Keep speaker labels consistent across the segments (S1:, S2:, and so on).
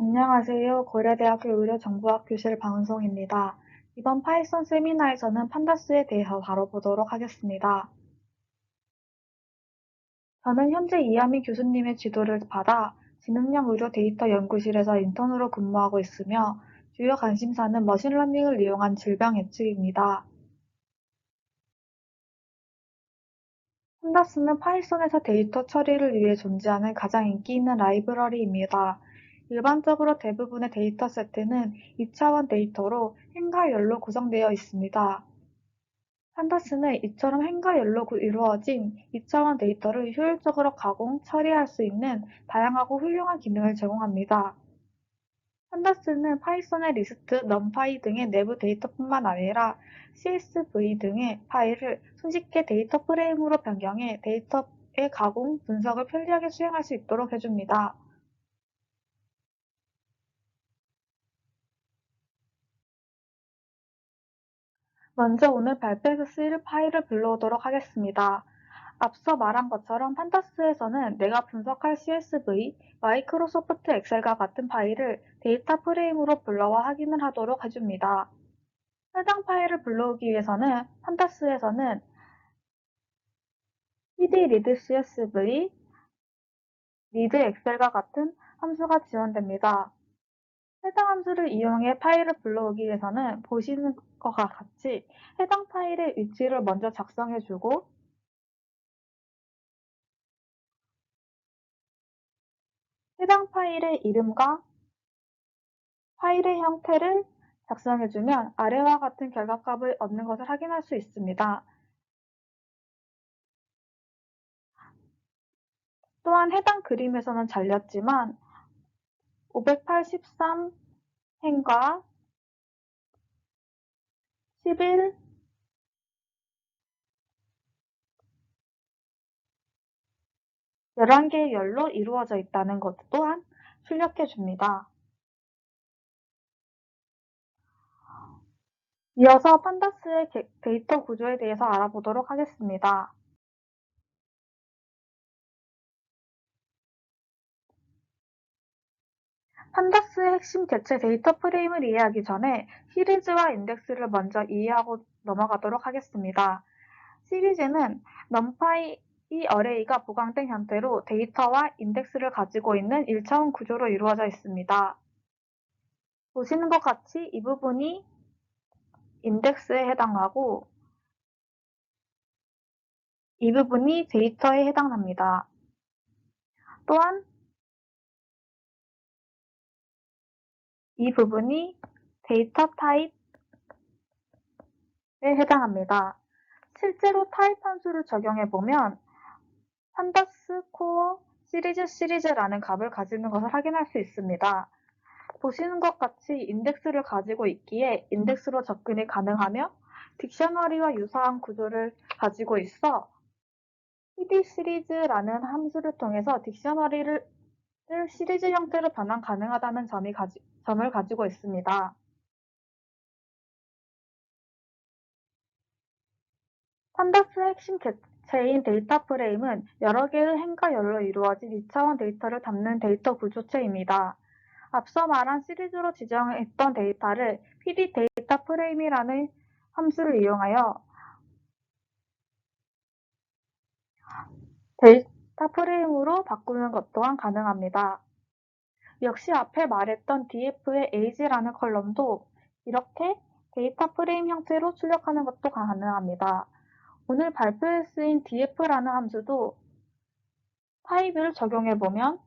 S1: 안녕하세요. 고려대학교 의료정보학 교실 방송입니다. 이번 파이썬 세미나에서는 판다스에 대해서 다뤄보도록 하겠습니다. 저는 현재 이하민 교수님의 지도를 받아 지능형 의료 데이터 연구실에서 인턴으로 근무하고 있으며 주요 관심사는 머신러닝을 이용한 질병 예측입니다. 판다스는 파이썬에서 데이터 처리를 위해 존재하는 가장 인기 있는 라이브러리입니다. 일반적으로 대부분의 데이터 세트는 2차원 데이터로 행과 열로 구성되어 있습니다. 판다스는 이처럼 행과 열로 이루어진 2차원 데이터를 효율적으로 가공, 처리할 수 있는 다양하고 훌륭한 기능을 제공합니다. 판다스는 파이썬의 리스트, 넘파이 등의 내부 데이터뿐만 아니라 CSV 등의 파일을 손쉽게 데이터 프레임으로 변경해 데이터의 가공, 분석을 편리하게 수행할 수 있도록 해줍니다. 먼저 오늘 발표에서 쓰일 파일을 불러오도록 하겠습니다. 앞서 말한 것처럼 판다스에서는 내가 분석할 CSV, 마이크로소프트 엑셀과 같은 파일을 데이터 프레임으로 불러와 확인을 하도록 해줍니다. 해당 파일을 불러오기 위해서는 판다스에서는 pd-read-csv, read-excel과 같은 함수가 지원됩니다. 해당 함수를 이용해 파일을 불러오기 위해서는 보시는 것과 같이 해당 파일의 위치를 먼저 작성해주고 해당 파일의 이름과 파일의 형태를 작성해주면 아래와 같은 결과값을 얻는 것을 확인할 수 있습니다. 또한 해당 그림에서는 잘렸지만 583 행과 11 11개의 열로 이루어져 있다는 것 또한 출력해 줍니다. 이어서 판다스의 데이터 구조에 대해서 알아보도록 하겠습니다. 판다스의 핵심 개체 데이터 프레임을 이해하기 전에 시리즈와 인덱스를 먼저 이해하고 넘어가도록 하겠습니다. 시리즈는 넘파이 어레이가 보강된 형태로 데이터와 인덱스를 가지고 있는 1차원 구조로 이루어져 있습니다. 보시는 것 같이 이 부분이 인덱스에 해당하고 이 부분이 데이터에 해당합니다. 또한 이 부분이 데이터 타입에 해당합니다. 실제로 타입 함수를 적용해 보면 판다스 코어 시리즈 시리즈라는 값을 가지는 것을 확인할 수 있습니다. 보시는 것 같이 인덱스를 가지고 있기에 인덱스로 접근이 가능하며 딕셔너리와 유사한 구조를 가지고 있어 PD 시리즈라는 함수를 통해서 딕셔너리를 시리즈 형태로 변환 가능하다는 점이 가지, 점을 가지고 있습니다. 판다스의 핵심 개체인 데이터 프레임은 여러 개의 행과 열로 이루어진 2차원 데이터를 담는 데이터 구조체입니다. 앞서 말한 시리즈로 지정했던 데이터를 PD 데이터 프레임이라는 함수를 이용하여 데이 터 프레임으로 바꾸는 것 또한 가능합니다. 역시 앞에 말했던 df의 age라는 컬럼도 이렇게 데이터 프레임 형태로 출력하는 것도 가능합니다. 오늘 발표에 쓰인 df라는 함수도 타입을 적용해보면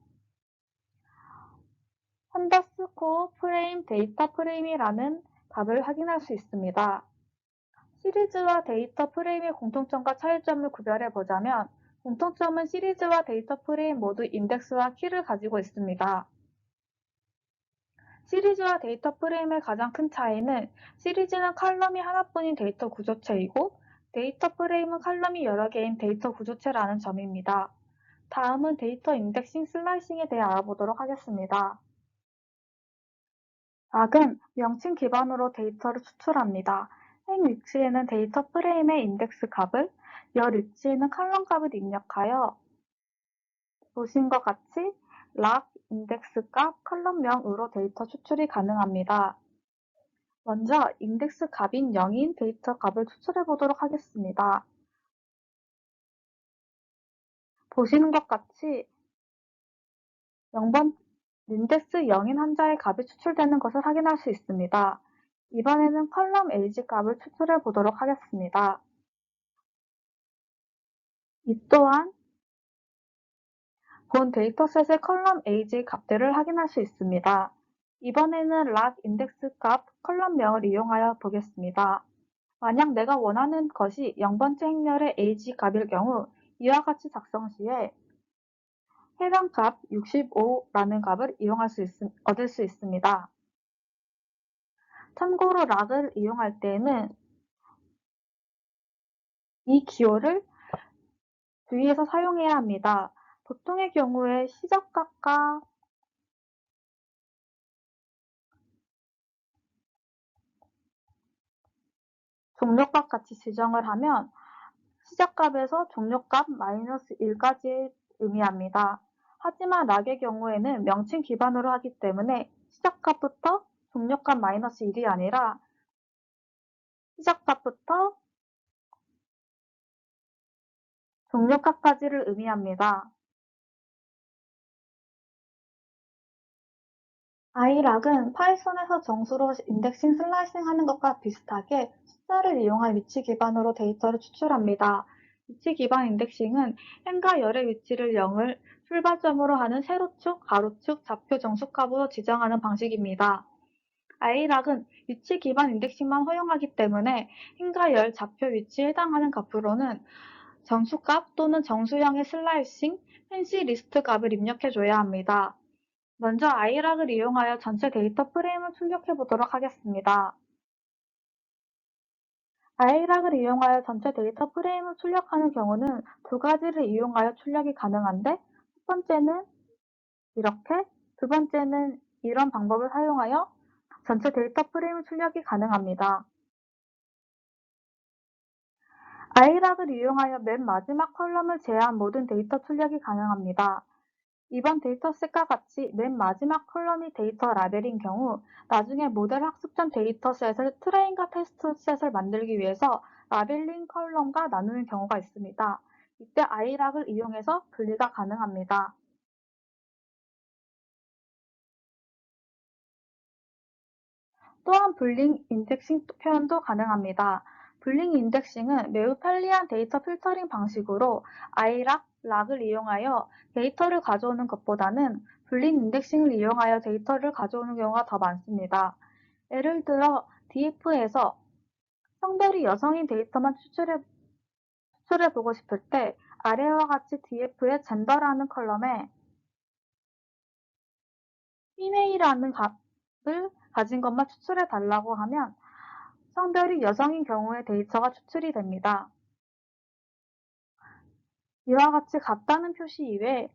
S1: 헌더스코어 프레임 데이터 프레임이라는 값을 확인할 수 있습니다. 시리즈와 데이터 프레임의 공통점과 차이점을 구별해보자면 공통점은 시리즈와 데이터 프레임 모두 인덱스와 키를 가지고 있습니다. 시리즈와 데이터 프레임의 가장 큰 차이는 시리즈는 칼럼이 하나뿐인 데이터 구조체이고 데이터 프레임은 칼럼이 여러 개인 데이터 구조체라는 점입니다. 다음은 데이터 인덱싱 슬라이싱에 대해 알아보도록 하겠습니다. 악은 명칭 기반으로 데이터를 추출합니다. 행 위치에는 데이터 프레임의 인덱스 값을, 열 위치에는 칼럼 값을 입력하여 보신 것 같이 락 인덱스 값, 컬럼명으로 데이터 추출이 가능합니다. 먼저 인덱스 값인 0인 데이터 값을 추출해 보도록 하겠습니다. 보시는 것 같이 0번 인덱스 0인 한자의 값이 추출되는 것을 확인할 수 있습니다. 이번에는 컬럼 age 값을 추출해 보도록 하겠습니다. 이 또한 본 데이터셋의 컬럼 age 값들을 확인할 수 있습니다. 이번에는 락 인덱스 값 컬럼명을 이용하여 보겠습니다. 만약 내가 원하는 것이 0번째 행렬의 age 값일 경우 이와 같이 작성 시에 해당 값 65라는 값을 이용할 수 있, 얻을 수 있습니다. 참고로 락을 이용할 때에는 이 기호를 주의해서 사용해야 합니다. 보통의 경우에 시작값과 종료값 같이 지정을 하면 시작값에서 종료값 마이너스 1까지 의미합니다. 하지만 락의 경우에는 명칭 기반으로 하기 때문에 시작값부터 종료값 마이너스 1이 아니라 시작값부터 종료값까지를 의미합니다. i락은 파이썬에서 정수로 인덱싱 슬라이싱 하는 것과 비슷하게 숫자를 이용한 위치 기반으로 데이터를 추출합니다. 위치 기반 인덱싱은 행과 열의 위치를 0을 출발점으로 하는 세로축, 가로축, 좌표 정수값으로 지정하는 방식입니다. i락은 위치 기반 인덱싱만 허용하기 때문에 행과 열 좌표 위치에 해당하는 값으로는 정수값 또는 정수형의 슬라이싱, 펜시 리스트 값을 입력해줘야 합니다. 먼저 i락을 이용하여 전체 데이터 프레임을 출력해 보도록 하겠습니다. i락을 이용하여 전체 데이터 프레임을 출력하는 경우는 두 가지를 이용하여 출력이 가능한데 첫 번째는 이렇게, 두 번째는 이런 방법을 사용하여 전체 데이터 프레임 출력이 가능합니다. I락을 이용하여 맨 마지막 컬럼을 제외한 모든 데이터 출력이 가능합니다. 이번 데이터셋과 같이 맨 마지막 컬럼이 데이터 라벨인 경우 나중에 모델 학습 전 데이터셋을 트레인과 테스트셋을 만들기 위해서 라벨링 컬럼과 나누는 경우가 있습니다. 이때 i락을 이용해서 분리가 가능합니다. 또한 블링 인덱싱 표현도 가능합니다. 블링 인덱싱은 매우 편리한 데이터 필터링 방식으로 i락, 락을 이용하여 데이터를 가져오는 것보다는 블링 인덱싱을 이용하여 데이터를 가져오는 경우가 더 많습니다. 예를 들어 df에서 성별이 여성인 데이터만 추출해, 추출해 보고 싶을 때 아래와 같이 df의 젠더라는 컬럼에 female이라는 값을 가진 것만 추출해 달라고 하면 성별이 여성인 경우에 데이터가 추출이 됩니다. 이와 같이 같다는 표시 이외에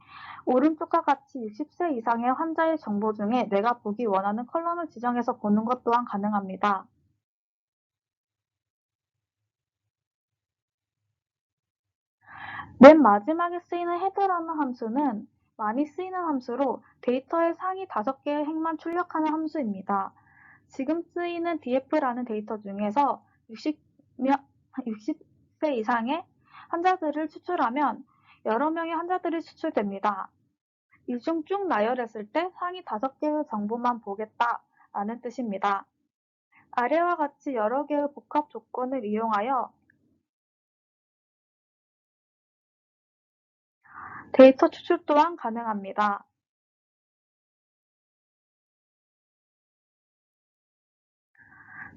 S1: 오른쪽과 같이 60세 이상의 환자의 정보 중에 내가 보기 원하는 컬럼을 지정해서 보는 것 또한 가능합니다. 맨 마지막에 쓰이는 헤드라는 함수는 많이 쓰이는 함수로 데이터의 상위 5개의 행만 출력하는 함수입니다. 지금 쓰이는 df라는 데이터 중에서 60명, 60세 이상의 환자들을 추출하면 여러 명의 환자들이 추출됩니다. 이 중 쭉 나열했을 때 상위 5개의 정보만 보겠다라는 뜻입니다. 아래와 같이 여러 개의 복합 조건을 이용하여 데이터 추출 또한 가능합니다.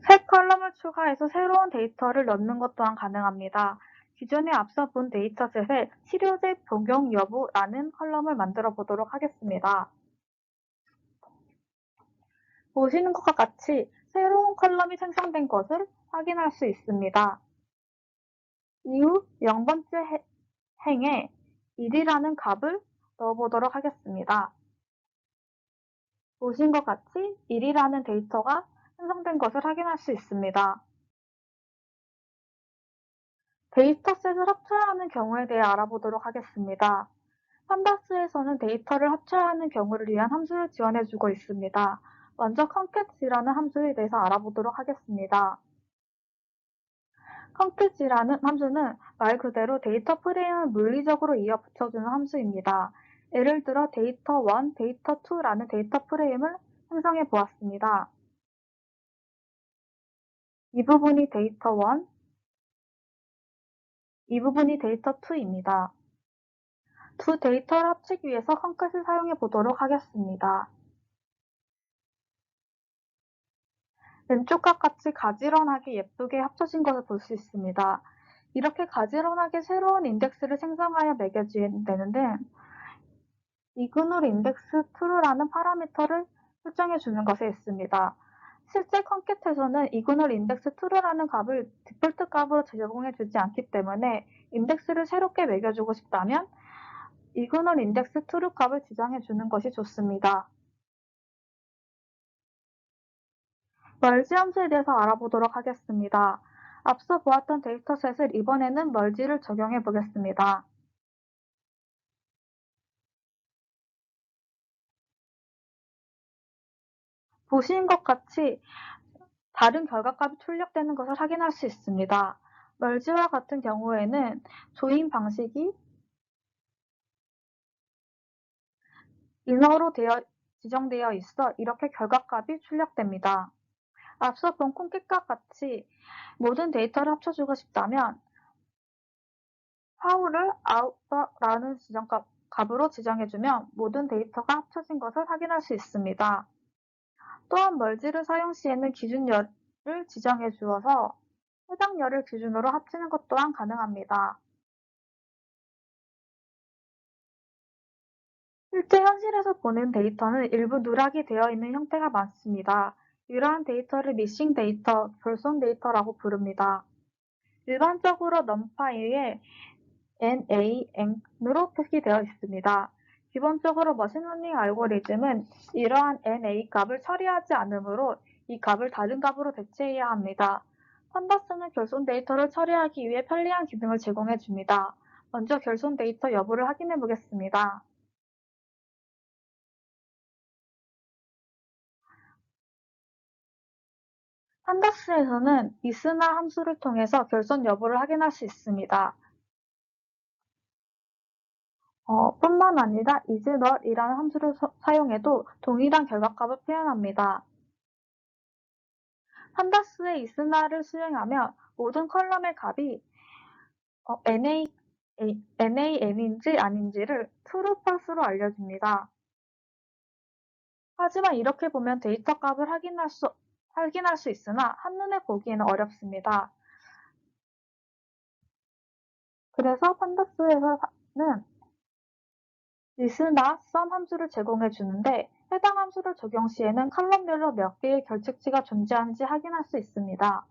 S1: 새 컬럼을 추가해서 새로운 데이터를 넣는 것 또한 가능합니다. 기존에 앞서 본 데이터셋에 치료제 복용 여부라는 컬럼을 만들어 보도록 하겠습니다. 보시는 것과 같이 새로운 컬럼이 생성된 것을 확인할 수 있습니다. 이후 0번째 행에 1이라는 값을 넣어보도록 하겠습니다. 보신 것 같이 1이라는 데이터가 생성된 것을 확인할 수 있습니다. 데이터셋을 합쳐야 하는 경우에 대해 알아보도록 하겠습니다. 판다스에서는 데이터를 합쳐야 하는 경우를 위한 함수를 지원해주고 있습니다. 먼저 concats라는 함수에 대해서 알아보도록 하겠습니다. concats라는 함수는 말 그대로 데이터 프레임을 물리적으로 이어 붙여주는 함수입니다. 예를 들어 데이터 1, 데이터 2라는 데이터 프레임을 생성해 보았습니다. 이 부분이 데이터 1, 이 부분이 데이터 2입니다. 두 데이터를 합치기 위해서 컨캣을 사용해 보도록 하겠습니다. 왼쪽과 같이 가지런하게 예쁘게 합쳐진 것을 볼 수 있습니다. 이렇게 가지런하게 새로운 인덱스를 생성하여 매겨지는데 이그놀 인덱스 true라는 파라미터를 설정해 주는 것에 있습니다. 실제 컨캣에서는 이그놀 인덱스 true라는 값을 디폴트 값으로 제공해 주지 않기 때문에 인덱스를 새롭게 매겨주고 싶다면 이그널 인덱스 트루 값을 지정해 주는 것이 좋습니다. 멀지 함수에 대해서 알아보도록 하겠습니다. 앞서 보았던 데이터셋을 이번에는 멀지를 적용해 보겠습니다. 보시는 것 같이 다른 결과값이 출력되는 것을 확인할 수 있습니다. 멀지와 같은 경우에는 조인 방식이 인어로 되어 지정되어 있어 이렇게 결과값이 출력됩니다. 앞서 본 콩깃과 같이 모든 데이터를 합쳐주고 싶다면 how를 out라는 지정값, 값으로 지정해주면 모든 데이터가 합쳐진 것을 확인할 수 있습니다. 또한 멀지를 사용 시에는 기준열을 지정해 주어서 해당 열을 기준으로 합치는 것 또한 가능합니다. 실제 현실에서 보는 데이터는 일부 누락이 되어 있는 형태가 많습니다. 이러한 데이터를 미싱 데이터, 결손 데이터라고 부릅니다. 일반적으로 numPy에 NaN으로 표기되어 있습니다. 기본적으로 머신러닝 알고리즘은 이러한 NA 값을 처리하지 않으므로 이 값을 다른 값으로 대체해야 합니다. 판다스는 결손 데이터를 처리하기 위해 편리한 기능을 제공해 줍니다. 먼저 결손 데이터 여부를 확인해 보겠습니다. 판다스에서는 이스나 함수를 통해서 결손 여부를 확인할 수 있습니다. 어, 뿐만 아니라 isNot이라는 함수를 서, 사용해도 동일한 결과값을 표현합니다. 판다스의 isNot을 수행하며 모든 컬럼의 값이 어, NA, NaN인지 아닌지를 true, false로 알려줍니다. 하지만 이렇게 보면 데이터 값을 확인할 수 확인할 수 있으나 한눈에 보기에는 어렵습니다. 그래서 판다스에서는 리스나 썸 함수를 제공해 주는데 해당 함수를 적용 시에는 칼럼별로 몇 개의 결측치가 존재하는지 확인할 수 있습니다.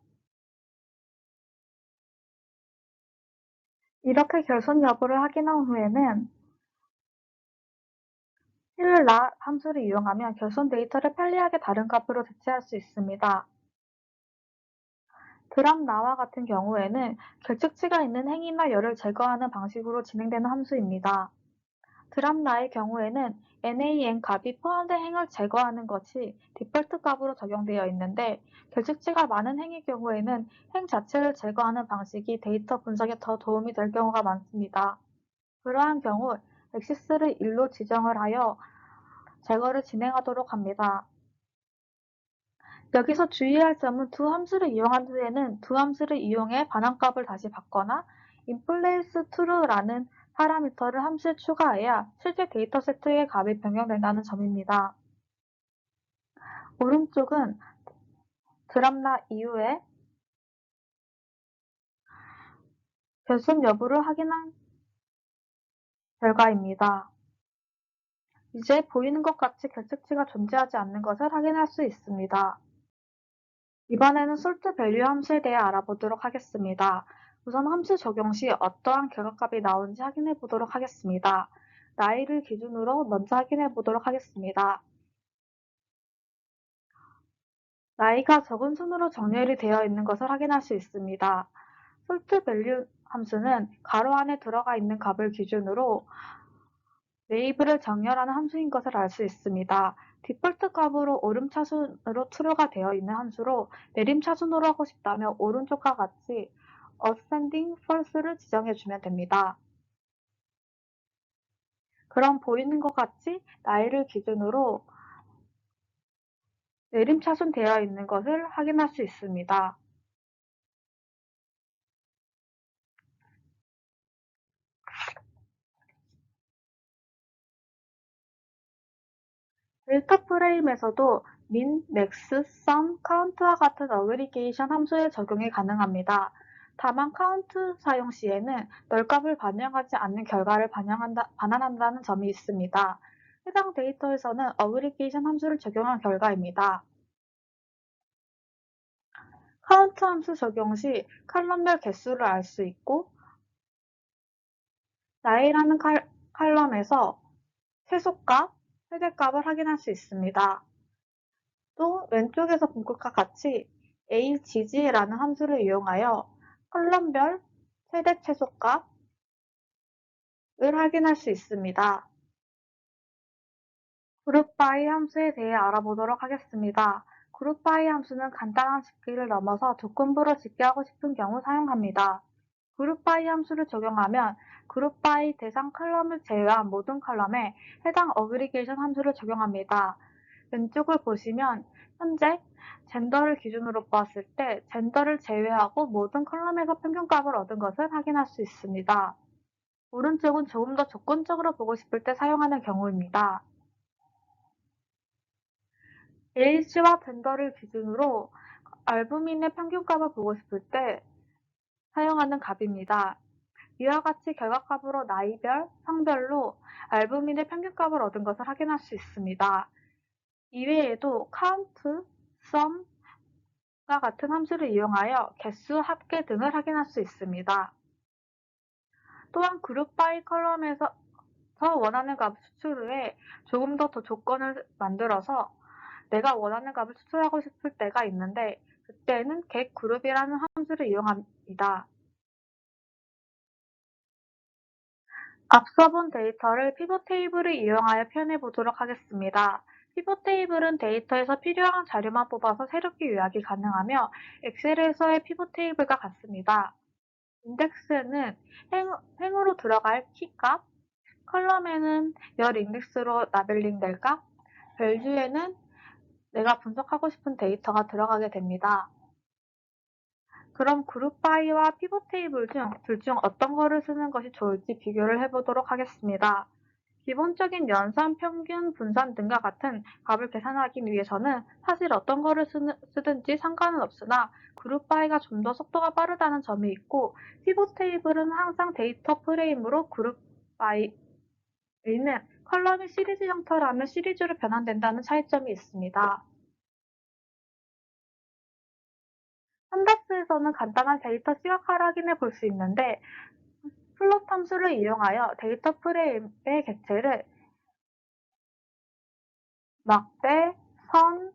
S1: 이렇게 결손 여부를 확인한 후에는 힐라 함수를 이용하면 결손 데이터를 편리하게 다른 값으로 대체할 수 있습니다. 드랍나와 같은 경우에는 결측치가 있는 행이나 열을 제거하는 방식으로 진행되는 함수입니다. 드랍나의 경우에는 NaN 값이 포함된 행을 제거하는 것이 디폴트 값으로 적용되어 있는데 결측치가 많은 행의 경우에는 행 자체를 제거하는 방식이 데이터 분석에 더 도움이 될 경우가 많습니다. 그러한 경우 엑시스를 1로 지정을 하여 제거를 진행하도록 합니다. 여기서 주의할 점은 두 함수를 이용한 후에는 두 함수를 이용해 반환값을 다시 받거나 inplace true라는 파라미터를 함수에 추가해야 실제 데이터 세트의 값이 변경된다는 점입니다. 오른쪽은 드랍나 이후에 결손 여부를 확인한 결과입니다. 이제 보이는 것 같이 결측치가 존재하지 않는 것을 확인할 수 있습니다. 이번에는 sort value 함수에 대해 알아보도록 하겠습니다. 우선 함수 적용 시 어떠한 결과값이 나오는지 확인해 보도록 하겠습니다. 나이를 기준으로 먼저 확인해 보도록 하겠습니다. 나이가 적은 순으로 정렬이 되어 있는 것을 확인할 수 있습니다. sort value 함수는 가로 안에 들어가 있는 값을 기준으로 웨이브를 정렬하는 함수인 것을 알 수 있습니다. 디폴트 값으로 오름차순으로 true가 되어 있는 함수로 내림차순으로 하고 싶다면 오른쪽과 같이 ascending false를 지정해 주면 됩니다. 그럼 보이는 것 같이 나이를 기준으로 내림차순 되어 있는 것을 확인할 수 있습니다. 데이터 프레임에서도 min, max, sum, count와 같은 어그리게이션 함수의 적용이 가능합니다. 다만 count 사용 시에는 널값을 반영하지 않는 결과를 반영한다, 반환한다는 점이 있습니다. 해당 데이터에서는 어그리게이션 함수를 적용한 결과입니다. count 함수 적용 시 칼럼별 개수를 알 수 있고 나이라는 칼, 칼럼에서 최소값, 최대값을 확인할 수 있습니다. 또 왼쪽에서 본 것과 같이 HG라는 함수를 이용하여 컬럼별 최대 최소값을 확인할 수 있습니다. 그룹 바이 함수에 대해 알아보도록 하겠습니다. 그룹 바이 함수는 간단한 집기를 넘어서 조건부로 집계하고 싶은 경우 사용합니다. 그룹 바이 함수를 적용하면 그룹 바이 대상 컬럼을 제외한 모든 컬럼에 해당 어그리게이션 함수를 적용합니다. 왼쪽을 보시면 현재 젠더를 기준으로 보았을 때 젠더를 제외하고 모든 컬럼에서 평균값을 얻은 것을 확인할 수 있습니다. 오른쪽은 조금 더 조건적으로 보고 싶을 때 사용하는 경우입니다. age와 젠더를 기준으로 알부민의 평균값을 보고 싶을 때 사용하는 값입니다. 이와 같이 결과값으로 나이별, 성별로 알부민의 평균값을 얻은 것을 확인할 수 있습니다. 이외에도 count, sum과 같은 함수를 이용하여 개수, 합계 등을 확인할 수 있습니다. 또한 그룹 바이 컬럼에서 원하는 값을 추출해 조금 더, 더 조건을 만들어서 내가 원하는 값을 추출하고 싶을 때가 있는데 그때는 get 그룹이라는 함수를 이용합니다. 앞서 본 데이터를 피벗 테이블을 이용하여 표현해 보도록 하겠습니다. 피벗 테이블은 데이터에서 필요한 자료만 뽑아서 새롭게 요약이 가능하며 엑셀에서의 피벗 테이블과 같습니다. 인덱스에는 행, 행으로 들어갈 키값, 컬럼에는 열 인덱스로 라벨링 될 값, 밸류에는 내가 분석하고 싶은 데이터가 들어가게 됩니다. 그럼 그룹 바이와 피벗 테이블 중 둘 중 어떤 거를 쓰는 것이 좋을지 비교를 해보도록 하겠습니다. 기본적인 연산, 평균, 분산 등과 같은 값을 계산하기 위해서는 사실 어떤 거를 쓰든지 상관은 없으나 그룹 바이가 좀 더 속도가 빠르다는 점이 있고 피벗 테이블은 항상 데이터 프레임으로 그룹 바이는 컬럼이 시리즈 형태라면 시리즈로 변환된다는 차이점이 있습니다. 판다스에서는 간단한 데이터 시각화를 확인해 볼 수 있는데 플롯 함수를 이용하여 데이터 프레임의 객체를 막대, 선,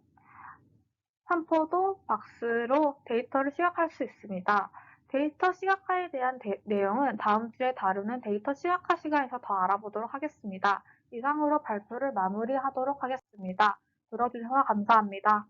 S1: 삼포도, 박스로 데이터를 시각할 수 있습니다. 데이터 시각화에 대한 데, 내용은 다음 주에 다루는 데이터 시각화 시간에서 더 알아보도록 하겠습니다. 이상으로 발표를 마무리하도록 하겠습니다. 들어주셔서 감사합니다.